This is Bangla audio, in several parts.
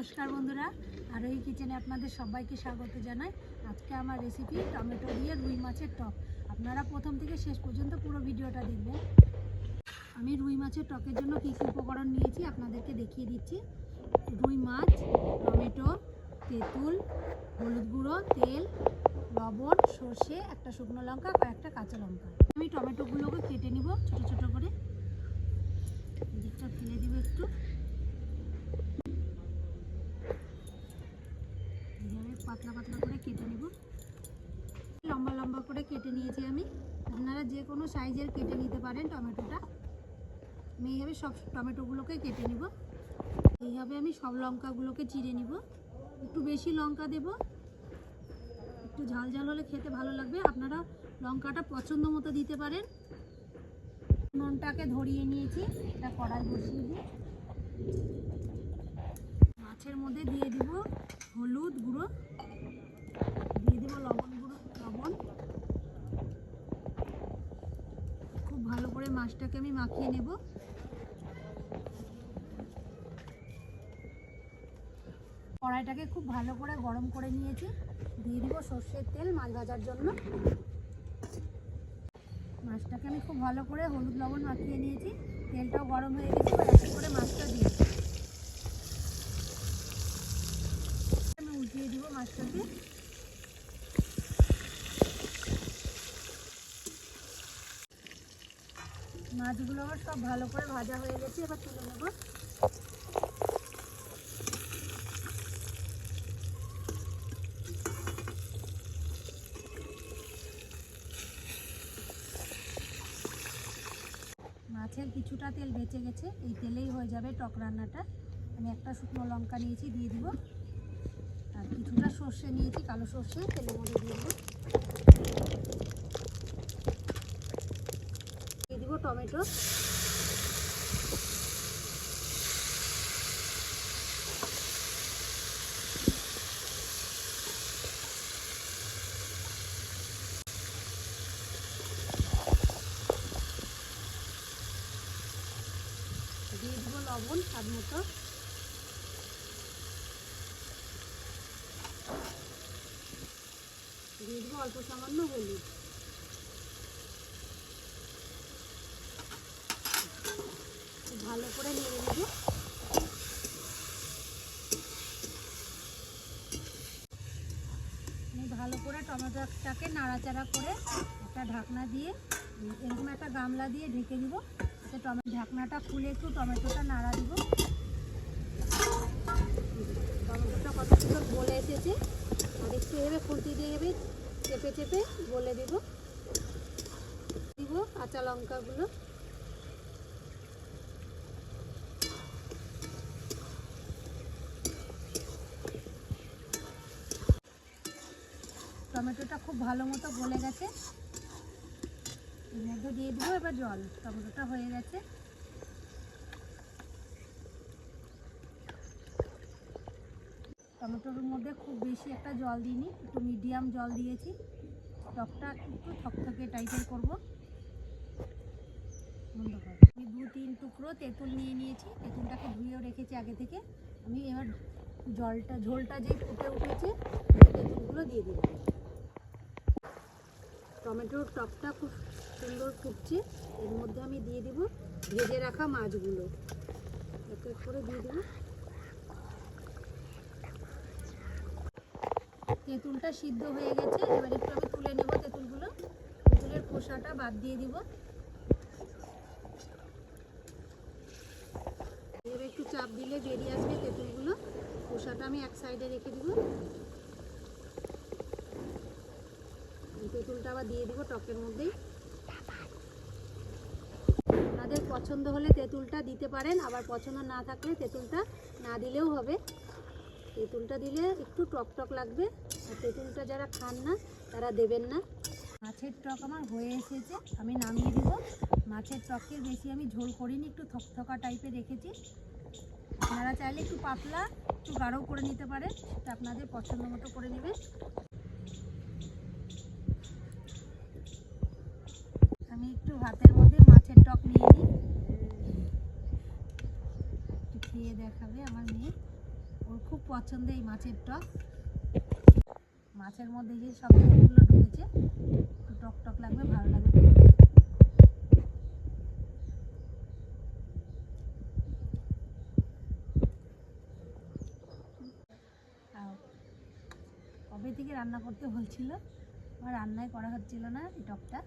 নমস্কার বন্ধুরা। আর এই কিচেনে আপনাদের সবাইকে স্বাগত জানাই। আজকে আমার রেসিপি টমেটো দিয়ে রুই মাছের টক। আপনারা প্রথম থেকে শেষ পর্যন্ত পুরো ভিডিওটা দেখবেন। আমি রুই মাছের টকের জন্য কী কী উপকরণ নিয়েছি আপনাদেরকে দেখিয়ে দিচ্ছি। রুই মাছ, টমেটো, তেঁতুল, হলুদ গুঁড়ো, তেল, লবণ, সর্ষে, একটা শুকনো লঙ্কা, কয়েকটা কাঁচা লঙ্কা। আমি টমেটোগুলোকে কেটে নিব ছোট ছোট করে। দিকটা ফেলে দিব একটু। পাতলা পাতলা করে কেটে নেব। লম্বা লম্বা করে কেটে নিয়েছি আমি। আপনারা যে কোনো সাইজের কেটে নিতে পারেন টমেটোটা। আমি এইভাবে সব টমেটোগুলোকে কেটে নিব। এইভাবে আমি সব লঙ্কাগুলোকে চিড়ে নিব। একটু বেশি লঙ্কা দেব। একটু ঝাল ঝাল হলে খেতে ভালো লাগবে। আপনারা লঙ্কাটা পছন্দ মতো দিতে পারেন। নুনটাকে ধরিয়ে নিয়েছি। এটা কড়াই বসিয়ে দিই। মাছের মধ্যে দিয়ে দিব হলুদ গুঁড়ো, দিয়ে দিব লবণ গুঁড়ো, লবণ। খুব ভালো করে মাছটাকে আমি মাখিয়ে নেব। কড়াইটাকে খুব ভালো করে গরম করে নিয়েছি। দিয়ে দিব সর্ষের তেল মাছ ভাজার জন্য। মাছটাকে আমি খুব ভালো করে হলুদ লবণ মাখিয়ে নিয়েছি। তেলটাও গরম হয়ে গেছে করে মাছটা দিয়ে মাছগুলো আমার সব ভালো করে ভাজা হয়ে গেছে, এবার তুলে নেব। মাছের কিছুটা তেল বেঁচে গেছে, এই তেলেই হয়ে যাবে টক রান্নাটা। আমি একটা শুকনো লঙ্কা নিয়েছি, দিয়ে দিব। আর কিছুটা সর্ষে নিয়েছি, কালো সর্ষে, তেলের মধ্যে দিয়ে দিব দিয়ে দিব টমেটো। দিয়ে দিব লবণ, স্বাদ মতো দিয়ে দিব অল্প সামান্য হলুদ। ভালো করে নেড়ে নেব। ভালো করে টমেটোটাকে নাড়াচাড়া করে একটা ঢাকনা দিয়ে, এরকম একটা গামলা দিয়ে ঢেকে দিব টমেটো ঢাকনাটা খুলে একটু টমেটোটা নাড়া দিব। টমেটোটা কত সুন্দর বলে এসেছে, আর একটু এভাবে খুঁটি দিয়ে চেপে চেপে বলে দিব। দিব কাঁচা লঙ্কাগুলো। টমেটোটা খুব ভালো মতো গলে গেছে। মধ্যে দিয়ে দিব এবার জল। টমেটোটা হয়ে গেছে। টমেটোর মধ্যে খুব বেশি একটা জল দিইনি, একটু মিডিয়াম জল দিয়েছি। টকটা একটু থকথকে টাইপের করব। বন্ধ কর। আমি দু তিন টুকরো তেঁতুল নিয়ে নিয়েছি, তেঁতুলটাকে ধুয়েও রেখেছি আগে থেকে। আমি এবার জলটা, ঝোলটা যেই ফুটে উঠেছে, তেঁতুলগুলো দিয়ে দিলাম। টমেটোর টকটা খুব সুন্দর ফুটছে। এর মধ্যে আমি দিয়ে দিব ভেজে রাখা মাছগুলো। এক এক করে দিয়ে দেবো। তেঁতুলটা সিদ্ধ হয়ে গেছে। এবার একটু আমি তুলে নেব তেঁতুলগুলো। তেঁতুলের খোসাটা বাদ দিয়ে দিব। এবার একটু চাপ দিলে বেরিয়ে আসবে তেঁতুলগুলো। খোসাটা আমি এক সাইডে রেখে দিব। তেঁতুলটা আবার দিয়ে দিব টকের মধ্যেই। আপনাদের পছন্দ হলে তেঁতুলটা দিতে পারেন, আবার পছন্দ না থাকলে তেঁতুলটা না দিলেও হবে। তেঁতুলটা দিলে একটু টক টক লাগবে। আর তেঁতুলটা যারা খান না, তারা দেবেন না। মাছের টক আমার হয়ে এসেছে, আমি নামিয়ে দিব। মাছের টকের বেশি আমি ঝোল করিনি, একটু থকথকা টাইপের রেখেছি। আপনারা চাইলে একটু পাতলা, একটু গাঢ় করে নিতে পারেন, সেটা আপনাদের পছন্দ মতো করে নেবেন। আমি একটু হাতের মধ্যে মাছের টক নিয়ে নিই। খেয়ে দেখাবে আমার মেয়ে। ওর খুব পছন্দ এই মাছের টক। মাছের মধ্যে যে সব টকগুলো ঢুকেছে, একটু টক টক লাগবে, ভালো লাগবে। কবে থেকে রান্না করতে বলছিল, আমার রান্নায় করা হচ্ছিল না এই টকটা।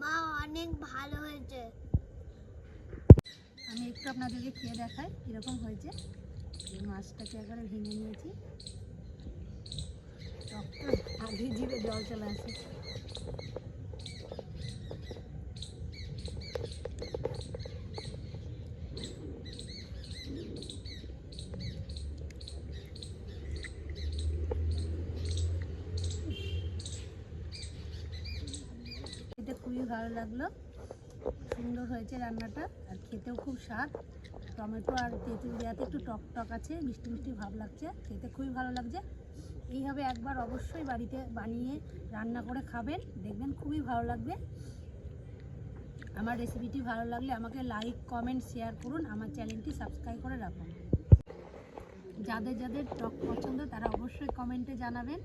মা, অনেক ভালো হয়েছে। আমি একটু আপনাদেরকে খেয়ে দেখাই, কীরকম হয়েছে। এই মাছটাকে একবারে ভেঙে নিয়েছি। আগে জিভে জল চলে আসে। খুবই ভালো লাগল। সুন্দর হয়েছে রান্নাটা, আর খেতেও খুব স্বাদ। টমেটো আর তেঁতুল দেওয়াতে একটু টক টক আছে, মিষ্টি মিষ্টি ভাব লাগছে, খেতে খুবই ভালো লাগছে। এইভাবে একবার অবশ্যই বাড়িতে বানিয়ে রান্না করে খাবেন, দেখবেন খুবই ভালো লাগবে। আমার রেসিপিটি ভালো লাগলে আমাকে লাইক, কমেন্ট, শেয়ার করুন, আমার চ্যানেলটি সাবস্ক্রাইব করে রাখুন। যাদের যাদের টক পছন্দ তারা অবশ্যই কমেন্টে জানাবেন।